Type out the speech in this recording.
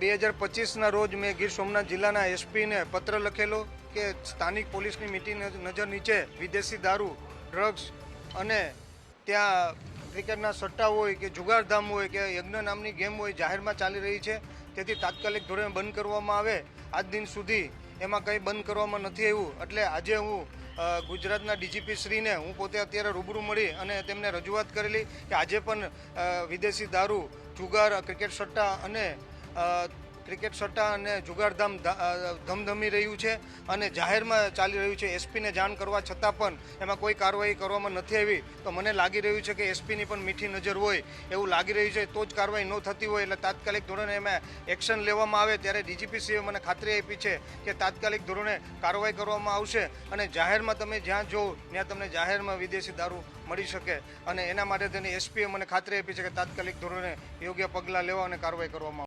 બે હજાર પચીસના રોજ મેં ગીર સોમનાથ જિલ્લાના એસપીને પત્ર લખેલો કે સ્થાનિક પોલીસની મીટી નજર નીચે વિદેશી દારૂ, ડ્રગ્સ અને ત્યાં ક્રિકેટના સટ્ટા હોય કે જુગારધામ હોય કે યજ્ઞ નામની ગેમ હોય જાહેરમાં ચાલી રહી છે, તેથી તાત્કાલિક ધોરણે બંધ કરવામાં આવે. આજ દિન સુધી એમાં કંઈ બંધ કરવામાં નથી આવ્યું. એટલે આજે હું ગુજરાતના ડીજીપી શ્રીને હું પોતે અત્યારે રૂબરૂ મળી અને તેમને રજૂઆત કરેલી કે આજે પણ વિદેશી દારૂ, જુગાર, ક્રિકેટ સટ્ટા અને ક્રિકેટ સટ્ટા અને જુગારધામ ધમધમી રહ્યું છે અને જાહેરમાં ચાલી રહ્યું છે. એસપીને જાણ કરવા છતાં પણ એમાં કોઈ કાર્યવાહી કરવામાં નથી આવી. તો મને લાગી રહ્યું છે કે એસપીની પણ મીઠી નજર હોય એવું લાગી રહ્યું છે. તો જ કાર્યવાહી ન થતી હોય એટલે તાત્કાલિક ધોરણે એમાં એક્શન લેવામાં આવે ત્યારે ડીજીપીસીએ મને ખાતરી આપી છે કે તાત્કાલિક ધોરણે કાર્યવાહી કરવામાં આવશે અને જાહેરમાં તમે જ્યાં જો ત્યાં તમને જાહેરમાં વિદેશી દારૂ મળી શકે અને એના માટે તેની એસપીએ મને ખાતરી આપી છે કે તાત્કાલિક ધોરણે યોગ્ય પગલાં લેવા અને કાર્યવાહી કરવામાં